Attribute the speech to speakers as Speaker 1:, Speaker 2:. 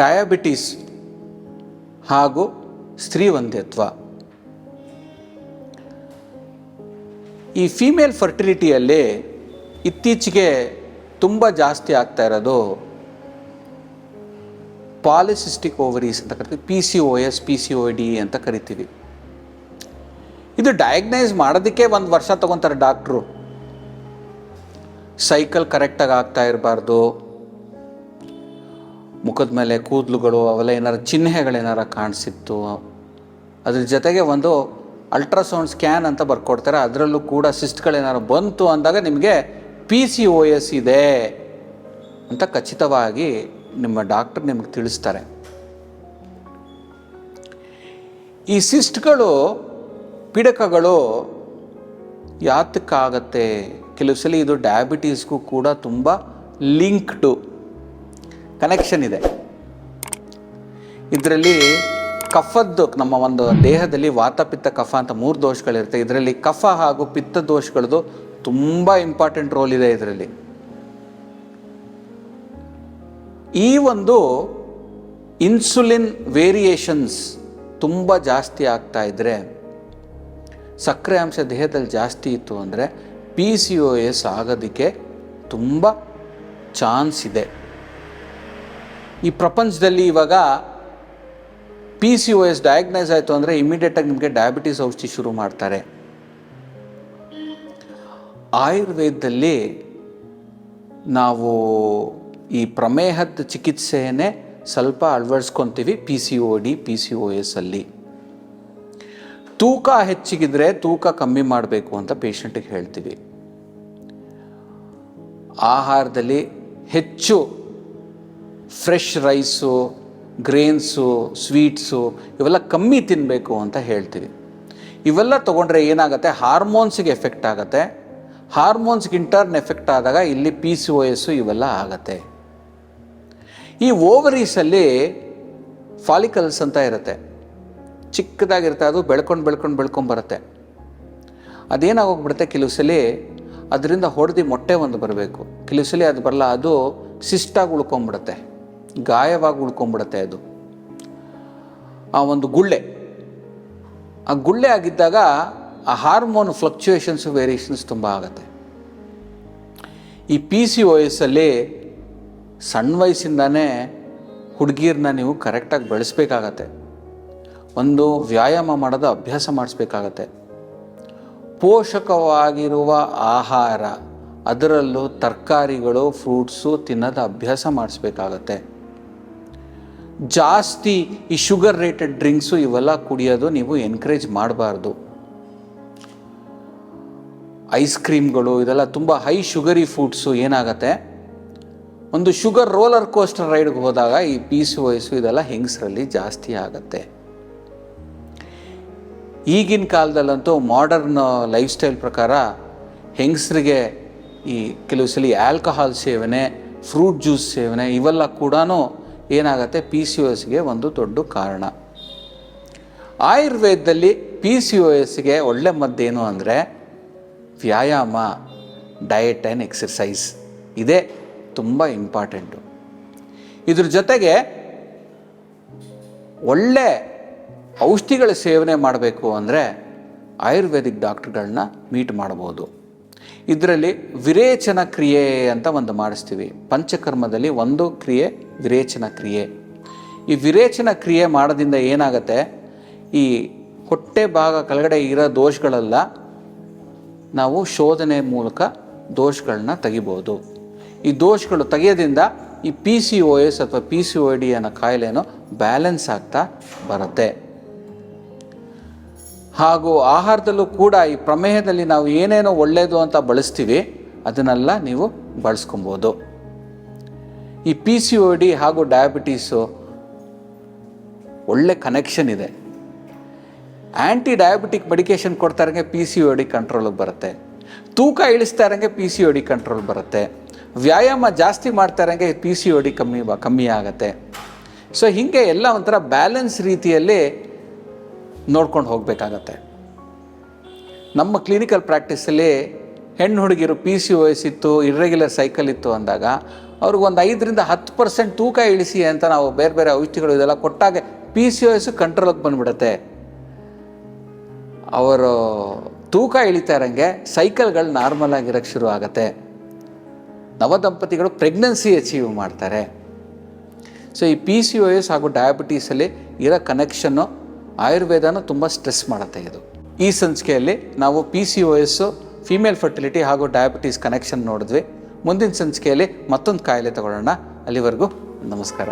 Speaker 1: Diabetes ಹಾಗೂ ಸ್ತ್ರೀವಂದ್ಯತ್ವ ಈ female ಫರ್ಟಿಲಿಟಿಯಲ್ಲಿ ಇತ್ತೀಚೆಗೆ ತುಂಬ ಜಾಸ್ತಿ ಆಗ್ತಾ ಇರೋದು ಪಾಲಿಸಿಸ್ಟಿಕ್ ಓವರೀಸ್ ಅಂತ ಕರಿತೀವಿ P C O S P C O D ಅಂತ ಕರಿತೀವಿ. ಇದು ಡಯಾಗ್ನೈಸ್ ಮಾಡೋದಕ್ಕೆ ಒಂದು ವರ್ಷ ತೊಗೊತಾರೆ ಡಾಕ್ಟ್ರು. ಸೈಕಲ್ ಕರೆಕ್ಟಾಗಿ ಆಗ್ತಾ ಇರಬಾರ್ದು. ಮುಖದ ಮೇಲೆ ಕೂದಲುಗಳು, ಅವೆಲ್ಲ ಏನಾರು ಚಿಹ್ನೆಗಳೇನಾರ ಕಾಣಿಸಿತ್ತು. ಅದ್ರ ಜೊತೆಗೆ ಒಂದು ಅಲ್ಟ್ರಾಸೌಂಡ್ ಸ್ಕ್ಯಾನ್ ಅಂತ ಬರ್ಕೊಡ್ತಾರೆ. ಅದರಲ್ಲೂ ಕೂಡ ಸಿಸ್ಟ್ಗಳೇನಾರು ಬಂತು ಅಂದಾಗ ನಿಮಗೆ ಪಿ ಸಿ ಓ ಎಸ್ ಇದೆ ಅಂತ ಖಚಿತವಾಗಿ ನಿಮ್ಮ ಡಾಕ್ಟರ್ ನಿಮಗೆ ತಿಳಿಸ್ತಾರೆ. ಈ ಸಿಸ್ಟ್ಗಳು ಪಿಡಕಗಳು ಯಾತಕ್ಕಾಗತ್ತೆ? ಕೆಲವು ಸಲ ಇದು ಡಯಾಬಿಟೀಸ್ಗೂ ಕೂಡ ತುಂಬ ಲಿಂಕ್ಡು ಕನೆಕ್ಷನ್ ಇದೆ. ಇದರಲ್ಲಿ ಕಫದ್ದು ನಮ್ಮ ಒಂದು ದೇಹದಲ್ಲಿ ವಾತ ಪಿತ್ತ ಕಫ ಅಂತ ಮೂರು ದೋಷಗಳಿರುತ್ತೆ. ಇದರಲ್ಲಿ ಕಫ ಹಾಗೂ ಪಿತ್ತ ದೋಷಗಳದ್ದು ತುಂಬ ಇಂಪಾರ್ಟೆಂಟ್ ರೋಲ್ ಇದೆ ಇದರಲ್ಲಿ. ಈ ಒಂದು ಇನ್ಸುಲಿನ್ ವೇರಿಯೇಷನ್ಸ್ ತುಂಬ ಜಾಸ್ತಿ ಆಗ್ತಾ ಇದ್ದರೆ ಸಕ್ಕರೆ ಅಂಶ ದೇಹದಲ್ಲಿ ಜಾಸ್ತಿ ಇತ್ತು ಅಂದರೆ ಪಿ ಸಿ ಒ ಎಸ್ ಆಗೋದಕ್ಕೆ ತುಂಬ ಚಾನ್ಸ್ ಇದೆ. ಈ ಪ್ರಪಂಚದಲ್ಲಿ ಇವಾಗ P C O S diagnose ಆಯಿತು ಅಂದರೆ ಇಮಿಡಿಯೇಟಾಗಿ ನಿಮಗೆ ಡಯಾಬಿಟೀಸ್ ಔಷಧಿ ಶುರು ಮಾಡ್ತಾರೆ. ಆಯುರ್ವೇದದಲ್ಲಿ ನಾವು ಈ ಪ್ರಮೇಹದ ಚಿಕಿತ್ಸೆಯನ್ನೇ ಸ್ವಲ್ಪ ಅಳವಡಿಸ್ಕೊತೀವಿ P C O D P C O S ಅಲ್ಲಿ. ತೂಕ ಹೆಚ್ಚಿಗಿದ್ರೆ ತೂಕ ಕಮ್ಮಿ ಮಾಡಬೇಕು ಅಂತ ಪೇಷಂಟಿಗೆ ಹೇಳ್ತೀವಿ. ಆಹಾರದಲ್ಲಿ ಹೆಚ್ಚು ಫ್ರೆಶ್ ರೈಸು, ಗ್ರೇನ್ಸು, ಸ್ವೀಟ್ಸು ಇವೆಲ್ಲ ಕಮ್ಮಿ ತಿನ್ನಬೇಕು ಅಂತ ಹೇಳ್ತೀವಿ. ಇವೆಲ್ಲ ತೊಗೊಂಡ್ರೆ ಏನಾಗುತ್ತೆ? ಹಾರ್ಮೋನ್ಸಿಗೆ ಎಫೆಕ್ಟ್ ಆಗುತ್ತೆ. ಹಾರ್ಮೋನ್ಸ್ಗೆ ಇಂಟರ್ನ್ ಎಫೆಕ್ಟ್ ಆದಾಗ ಇಲ್ಲಿ ಪಿ ಸಿ ಓ ಎಸ್ಸು ಇವೆಲ್ಲ ಆಗತ್ತೆ. ಈ ಓವರೀಸಲ್ಲಿ ಫಾಲಿಕಲ್ಸ್ ಅಂತ ಇರುತ್ತೆ. ಚಿಕ್ಕದಾಗಿರುತ್ತೆ, ಅದು ಬೆಳ್ಕೊಂಡು ಬೆಳ್ಕೊಂಡು ಬೆಳ್ಕೊಂಡು ಬರುತ್ತೆ. ಅದೇನಾಗೋಗ್ಬಿಡುತ್ತೆ? ಕೆಲವು ಸಲ ಅದರಿಂದ ಹೊಡೆದು ಮೊಟ್ಟೆ ಒಂದು ಬರಬೇಕು. ಕೆಲವು ಸಲ ಅದು ಬರಲ್ಲ, ಅದು ಸಿಸ್ಟಾಗಿ ಉಳ್ಕೊಂಬಿಡುತ್ತೆ. ಗಾಯವಾಗಿ ಉಳ್ಕೊಂಬಿಡುತ್ತೆ ಅದು. ಆ ಒಂದು ಗುಳ್ಳೆ. ಆ ಗುಳ್ಳೆ ಆಗಿದ್ದಾಗ ಆ ಹಾರ್ಮೋನ್ ಫ್ಲಕ್ಚುಯೇಷನ್ಸ್, ವೇರಿಯೇಷನ್ಸ್ ತುಂಬ ಆಗುತ್ತೆ. ಈ ಪಿ ಸಿ ಒ ಎಸ್ಸಲ್ಲಿ ಸಣ್ಣ ವಯಸ್ಸಿಂದಾನೇ ಹುಡುಗಿರನ್ನ ನೀವು ಕರೆಕ್ಟಾಗಿ ಬೆಳೆಸ್ಬೇಕಾಗತ್ತೆ. ಒಂದು ವ್ಯಾಯಾಮ ಮಾಡೋದು, ಅಭ್ಯಾಸ ಮಾಡಿಸ್ಬೇಕಾಗತ್ತೆ. ಪೋಷಕವಾಗಿರುವ ಆಹಾರ, ಅದರಲ್ಲೂ ತರಕಾರಿಗಳು ಫ್ರೂಟ್ಸು ತಿನ್ನೋದು, ಅಭ್ಯಾಸ ಮಾಡಿಸ್ಬೇಕಾಗತ್ತೆ. ಜಾಸ್ತಿ ಈ ಶುಗರ್ ರೇಟೆಡ್ ಡ್ರಿಂಕ್ಸು ಇವೆಲ್ಲ ಕುಡಿಯೋದು ನೀವು ಎನ್ಕರೇಜ್ ಮಾಡಬಾರ್ದು. ಐಸ್ ಕ್ರೀಮ್ಗಳು ಇದೆಲ್ಲ ತುಂಬ ಹೈ ಶುಗರಿ ಫುಡ್ಸು ಏನಾಗತ್ತೆ? ಒಂದು ಶುಗರ್ ರೋಲರ್ ಕೋಸ್ಟರ್ ರೈಡ್ಗೆ ಹೋದಾಗ ಈ ಪೀಸು ವಯಸ್ಸು ಇದೆಲ್ಲ ಹೆಂಗಸರಲ್ಲಿ ಜಾಸ್ತಿ ಆಗತ್ತೆ. ಈಗಿನ ಕಾಲದಲ್ಲಂತೂ ಮಾಡರ್ನ್ ಲೈಫ್ ಸ್ಟೈಲ್ ಪ್ರಕಾರ ಹೆಂಗಸರಿಗೆ ಈ ಕೆಲವು ಸಲ ಆಲ್ಕಹಾಲ್ ಸೇವನೆ ಫ್ರೂಟ್ ಜ್ಯೂಸ್ ಸೇವನೆ ಇವೆಲ್ಲ ಕೂಡ ಏನಾಗುತ್ತೆ? ಪಿ ಸಿ ಒ ಎಸ್ಗೆ ಒಂದು ದೊಡ್ಡ ಕಾರಣ. ಆಯುರ್ವೇದದಲ್ಲಿ ಪಿ ಸಿ ಒ ಎಸ್ಗೆ ಒಳ್ಳೆ ಮದ್ದೇನು ಅಂದರೆ ವ್ಯಾಯಾಮ ಡಯಟ್ ಆ್ಯಂಡ್ ಎಕ್ಸರ್ಸೈಸ್ ಇದೇ ತುಂಬ ಇಂಪಾರ್ಟೆಂಟು ಇದ್ರ ಜೊತೆಗೆ ಒಳ್ಳೆ ಔಷಧಿಗಳ ಸೇವನೆ ಮಾಡಬೇಕು ಅಂದರೆ ಆಯುರ್ವೇದಿಕ್ ಡಾಕ್ಟ್ರುಗಳನ್ನ ಮೀಟ್ ಮಾಡ್ಬೋದು. ಇದರಲ್ಲಿ ವಿರೇಚನ ಕ್ರಿಯೆ ಅಂತ ಒಂದು ಮಾಡಿಸ್ತೀವಿ. ಪಂಚಕರ್ಮದಲ್ಲಿ ಒಂದು ಕ್ರಿಯೆ ವಿರೇಚನ ಕ್ರಿಯೆ. ಈ ವಿರೇಚನ ಕ್ರಿಯೆ ಮಾಡೋದಿಂದ ಏನಾಗುತ್ತೆ? ಈ ಹೊಟ್ಟೆ ಭಾಗ ಕೆಳಗಡೆ ಇರೋ ದೋಷಗಳೆಲ್ಲ ನಾವು ಶೋಧನೆ ಮೂಲಕ ದೋಷಗಳನ್ನ ತೆಗಿಬೋದು. ಈ ದೋಷಗಳು ತೆಗೆಯೋದ್ರಿಂದ ಈ ಪಿ ಸಿ ಒ ಎಸ್ ಅಥವಾ ಪಿ ಸಿ ಒ ಡಿ ಅನ್ನೋ ಕಾಯಿಲೆನೂ ಬ್ಯಾಲೆನ್ಸ್ ಆಗ್ತಾ ಬರುತ್ತೆ. ಹಾಗೂ ಆಹಾರದಲ್ಲೂ ಕೂಡ ಈ ಪ್ರಮೇಹದಲ್ಲಿ ನಾವು ಏನೇನೋ ಒಳ್ಳೆಯದು ಅಂತ ಬಳಸ್ತೀವಿ, ಅದನ್ನೆಲ್ಲ ನೀವು ಬಳಸ್ಕೊಬೋದು. ಈ ಪಿ ಸಿ ಒ ಡಿ ಹಾಗೂ ಡಯಾಬಿಟೀಸು ಒಳ್ಳೆ ಕನೆಕ್ಷನ್ ಇದೆ. ಆ್ಯಂಟಿ ಡಯಾಬಿಟಿಕ್ ಮೆಡಿಕೇಶನ್ ಕೊಡ್ತಾ ಇರೋಂಗೆ ಪಿ ಸಿ ಒ ಡಿ ಕಂಟ್ರೋಲಿಗೆ ಬರುತ್ತೆ. ತೂಕ ಇಳಿಸ್ತಾ ಇರೋಂಗೆ P C O D control ಬರುತ್ತೆ. ವ್ಯಾಯಾಮ ಜಾಸ್ತಿ ಮಾಡ್ತಾ ಇರೋಂಗೆ ಪಿ ಸಿ ಒ ಡಿ ಕಮ್ಮಿ ಕಮ್ಮಿ ಆಗುತ್ತೆ. ಸೊ ಹೀಗೆ ಎಲ್ಲ ಒಂಥರ ಬ್ಯಾಲೆನ್ಸ್ ರೀತಿಯಲ್ಲಿ ನೋಡ್ಕೊಂಡು ಹೋಗಬೇಕಾಗತ್ತೆ. ನಮ್ಮ ಕ್ಲಿನಿಕಲ್ ಪ್ರಾಕ್ಟೀಸಲ್ಲಿ ಹೆಣ್ಣು ಹುಡುಗಿರು ಪಿ ಸಿ ಓ ಎಸ್ ಇತ್ತು ಇರ್ರೆಗ್ಯುಲರ್ ಸೈಕಲ್ ಇತ್ತು ಅಂದಾಗ ಅವ್ರಿಗೆ ಒಂದು ಐದರಿಂದ ಹತ್ತು ಪರ್ಸೆಂಟ್ ತೂಕ ಇಳಿಸಿ ಅಂತ ನಾವು ಬೇರೆ ಬೇರೆ ಔಷಧಿಗಳು ಇದೆಲ್ಲ ಕೊಟ್ಟಾಗ ಪಿ ಸಿ ಓ ಎಸ್ ಕಂಟ್ರೋಲಿಗೆ ಬಂದ್ಬಿಡುತ್ತೆ. ಅವರು ತೂಕ ಇಳಿತಾ ಇರೋಂಗೆ ಸೈಕಲ್ಗಳು ನಾರ್ಮಲ್ ಆಗಿರೋಕ್ಕೆ ಶುರು ಆಗುತ್ತೆ. ನವದಂಪತಿಗಳು ಪ್ರೆಗ್ನೆನ್ಸಿ ಅಚೀವ್ ಮಾಡ್ತಾರೆ. ಸೊ ಈ ಪಿ ಸಿ ಒ ಎಸ್ ಹಾಗೂ ಡಯಾಬಿಟೀಸಲ್ಲಿ ಇರೋ ಕನೆಕ್ಷನ್ನು ಆಯುರ್ವೇದನ ತುಂಬ ಸ್ಟ್ರೆಸ್ ಮಾಡುತ್ತೆ ಇದು. ಈ ಸಂಚಿಕೆಯಲ್ಲಿ ನಾವು P C O S female fertility ಹಾಗೂ ಡಯಾಬಿಟೀಸ್ ಕನೆಕ್ಷನ್ ನೋಡಿದ್ವಿ. ಮುಂದಿನ ಸಂಚಿಕೆಯಲ್ಲಿ ಮತ್ತೊಂದು ಕಾಯಿಲೆ ತಗೊಳ್ಳೋಣ. ಅಲ್ಲಿವರೆಗೂ ನಮಸ್ಕಾರ.